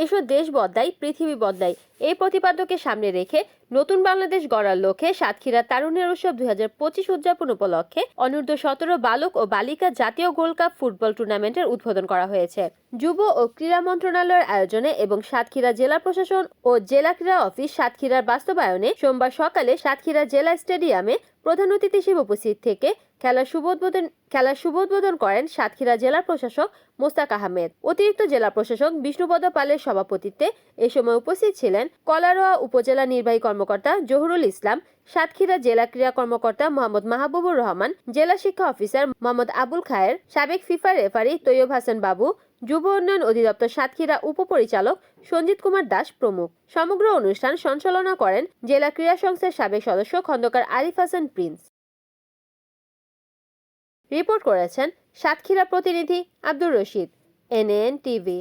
দেশ বদলায় পৃথিবী বদলায় এই প্রতিপাদ্যকে সামনে রেখে নতুন বাংলাদেশ গড়ার লক্ষ্যে সাতক্ষীরা তারুণ্যের উৎসব দুই হাজার পঁচিশ উদযাপন উপলক্ষে অনূর্ধ্ব সতেরো বালক ও বালিকা জাতীয় গোল্ড কাপ ফুটবল টুর্নামেন্টের উদ্বোধন করা হয়েছে। যুব ও ক্রীড়া মন্ত্রণালয়ের আয়োজনে এবং সাতক্ষীরা জেলা প্রশাসন ও জেলা ক্রীড়া অফিস সাতক্ষীরার বাস্তবায়নে সোমবার সকালে সাতক্ষীরা জেলা স্টেডিয়ামে প্রধান অতিথি হিসেবে উপস্থিত থেকে খেলার শুভোদ্বোধন খেলার শুভ উদ্বোধন করেন সাতক্ষীরা জেলা প্রশাসক মোস্তাক আহমেদ। অতিরিক্ত জেলা প্রশাসক বিষ্ণুপদ পালের সভাপতিত্বে এ সময় উপস্থিত ছিলেন কলারোয়া উপজেলা নির্বাহী কর্মকর্তা জহুরুল ইসলাম সাতক্ষীরা জেলা ক্রীড়া কর্মকর্তা মোহাম্মদ মাহবুবুর রহমান, জেলা শিক্ষা অফিসার মোহাম্মদ আবুল খায়ের, সাবেক ফিফা রেফারি তৈয়ব হাসান বাবু, যুব উন্নয়ন অধিদপ্তর সাতক্ষীরা উপপরিচালক সঞ্জিত কুমার দাস প্রমুখ। সমগ্র অনুষ্ঠান সঞ্চালনা করেন জেলা ক্রীড়া সংস্থার সাবেক সদস্য খন্দকার আরিফ হাসান প্রিন্স। রিপোর্ট করেছেন সাতক্ষীরা প্রতিনিধি আব্দুর রশিদ এনএন টিভি।